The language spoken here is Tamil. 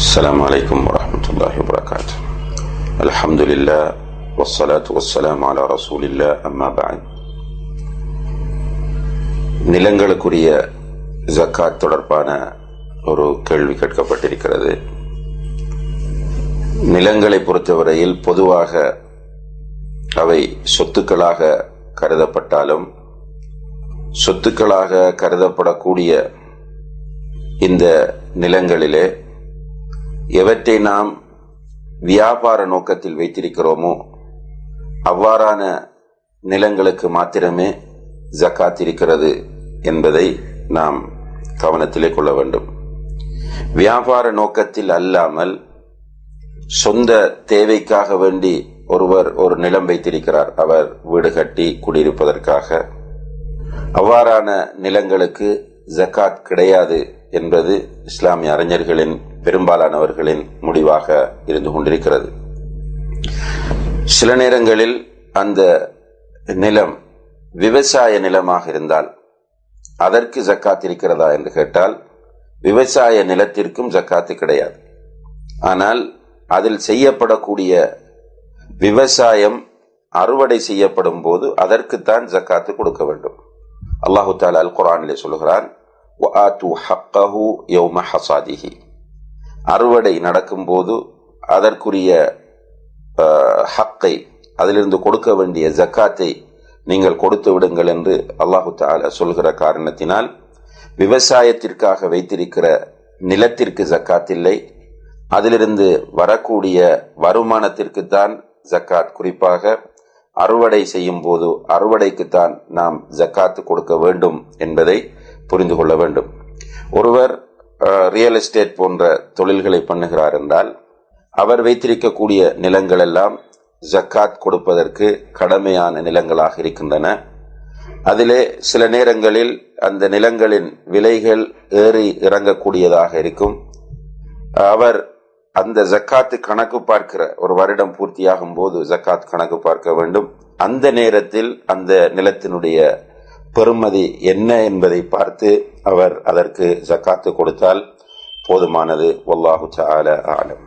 السلام عليكم ورحمة الله وبركاته الحمد لله والصلاة والسلام على رسول الله أما بعد நிலங்களுக்குரிய ஜக்காத் தொடர்பான ஒரு கேள்வி கேட்கப்பட்டிருக்கிறது நிலங்களை பொறுத்தவரையில் பொதுவாக அவை சொத்துக்களாக கருதப்பட்டாலும் சொத்துக்களாக கருதப்படக்கூடிய இந்த நிலங்களிலே எவற்றை நாம் வியாபார நோக்கத்தில் வைத்திருக்கிறோமோ அவ்வாறான நிலங்களுக்கு மாத்திரமே ஜக்காத் இருக்கிறது என்பதை நாம் கவனத்திலே கொள்ள வேண்டும். வியாபார நோக்கத்தில் அல்லாமல் சொந்த தேவைக்காக வேண்டி ஒருவர் ஒரு நிலம் வைத்திருக்கிறார். அவர் வீடு கட்டி குடியிருப்பதற்காக. அவ்வாறான நிலங்களுக்கு ஜக்காத் கிடையாது என்பது இஸ்லாமிய அறிஞர்களின் பெரும்பாலானவர்களின் முடிவாக இருந்து கொண்டிருக்கிறது. சில நேரங்களில் அந்த நிலம் விவசாய நிலமாக இருந்தால் அதற்கு ஜக்காத் இருக்கிறதா என்று கேட்டால் விவசாய நிலத்திற்கும் ஜக்காத்து கிடையாது. ஆனால் அதில் செய்யப்படக்கூடிய விவசாயம் அறுவடை செய்யப்படும் போது அதற்குத்தான் ஜக்காத்து கொடுக்க வேண்டும். அல்லாஹு தாலா அல் குரானிலே சொல்கிறான் அறுவடை நடக்கும்போது அதற்குரிய ஹக்கை அதிலிருந்து கொடுக்க வேண்டிய ஜக்காத்தை நீங்கள் கொடுத்து விடுங்கள் என்று அல்லாஹு தால சொல்கிற காரணத்தினால் விவசாயத்திற்காக வைத்திருக்கிற நிலத்திற்கு ஜக்காத் இல்லை. அதிலிருந்து வரக்கூடிய வருமானத்திற்கு தான் ஜக்காத். குறிப்பாக அறுவடை செய்யும் போது அறுவடைக்குத்தான் நாம் ஜக்காத்து கொடுக்க வேண்டும் என்பதை புரிந்து கொள்ள வேண்டும். ஒருவர் ரியல் எஸ்டேட் போன்ற தொழில்களை பண்ணுகிறார் என்றால் அவர் வைத்திருக்கக்கூடிய நிலங்கள் எல்லாம் ஜக்காத் கொடுப்பதற்கு கடமையான நிலங்களாக இருக்கின்றன. அதிலே சில நேரங்களில் அந்த நிலங்களின் விலைகள் ஏறி இறங்கக்கூடியதாக இருக்கும். அவர் அந்த ஜக்காத்து கணக்கு பார்க்கிற ஒரு வருடம் பூர்த்தியாகும் போது ஜக்காத் கணக்கு பார்க்க வேண்டும். அந்த நேரத்தில் அந்த நிலத்தினுடைய பெறுமதி என்ன என்பதை பார்த்து அவர் அதற்கு ஜக்காத்து கொடுத்தால் போதுமானது ஒல்லாஹு ஆலம்